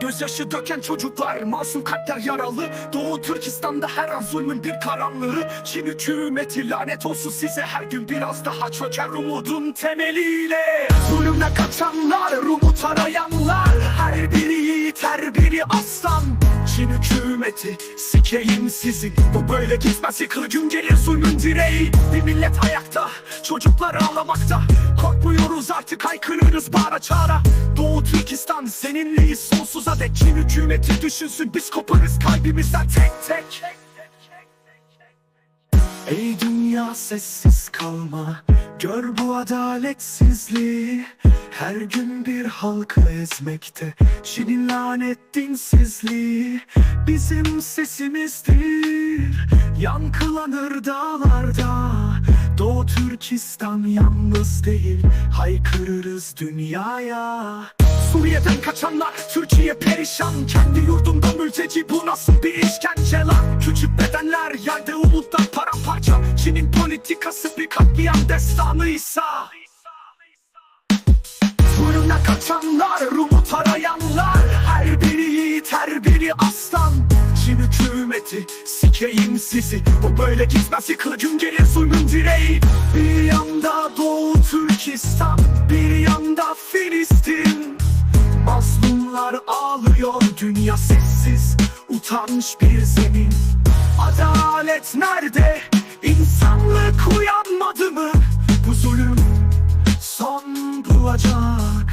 Gözyaşı döken çocuklar Masum kalpler yaralı. Doğu Türkistan'da her an zulmün bir karanlığı. Çin hükümeti lanet olsun size Her gün biraz daha çöker umudun temeliyle. Zulümle kaçanlar Umut arayanlar Her biri yiğit her biri aslan hükümeti. Sikeyim sizi. Bu böyle gitmez. Yıkılır gün gelir zulmün direği. Bir millet ayakta. Çocuklar ağlamakta. Korkmuyoruz artık. Haykırırız bağıra çağıra. Doğu Türkistan seninleyiz. Sonsuza dek Çin hükümeti düşünsün. Biz koparız kalbimizden tek tek. Ey sessiz kalma. Gör bu adaletsizliği. Her gün bir halkı ezmekte. Çin'in lanet dinsizliği Bizim sesimizdir. Yankılanır dağlarda. Doğu Türkistan yalnız değil. Haykırırız dünyaya. Suriye'den kaçanlar Türkiye perişan. Kendi yurdunda mülteci bu nasıl bir işkence lan? Küçük bedenler yerde umutlar paramparça. Çin'in politikası bir katliam destanıysa Zulümle kaçanlar, umut arayanlar Her biri yiğit, her biri aslan. Çin hükümeti, sikeyim sizi Bu böyle gitmez yıkılır gün gelir zulmün direği. Bir yanda Doğu Türkistan Bir yanda Filistin. Mazlumlar ağlıyor dünya sessiz Utanmış bir zemin. Adalet nerede? Son bulacak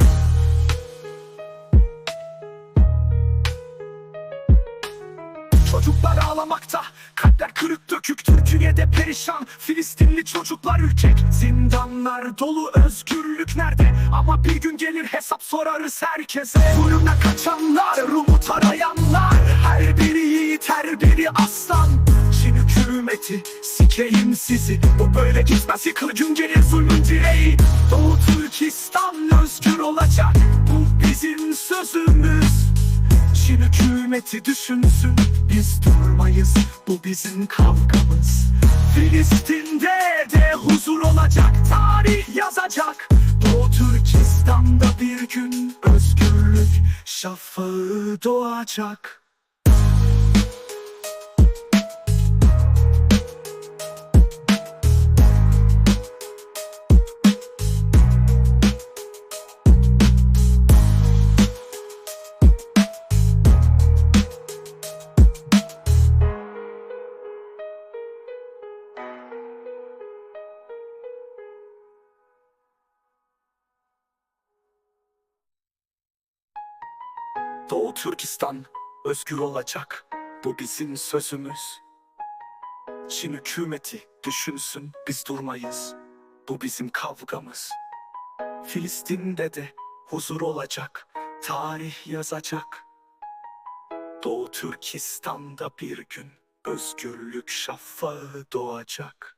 Çocuklar ağlamakta Kalpler kırık dökük Türkiye'de perişan. Filistinli çocuklar ülkek Zindanlar dolu özgürlük nerede? Ama bir gün gelir hesap sorarız herkese. Zulümle kaçanlar Umut arayanlar Her biri yiğit her biri aslan. Çin hükümeti Sikeyim sizi. Bu böyle gitmez. Yıkılır gün gelir zulmün direği. Doğu Türkistan özgür olacak. Bu bizim sözümüz. Çin hükümeti düşünsün. Biz durmayız. Bu bizim kavgamız. Filistin'de de huzur olacak. Tarih yazacak. Doğu Türkistan'da bir gün özgürlük Şafağı doğacak Doğu Türkistan özgür olacak. Bu bizim sözümüz. Çin hükümeti düşünsün biz durmayız. Bu bizim kavgamız. Filistin'de de huzur olacak. Tarih yazacak. Doğu Türkistan'da bir gün özgürlük şafağı doğacak.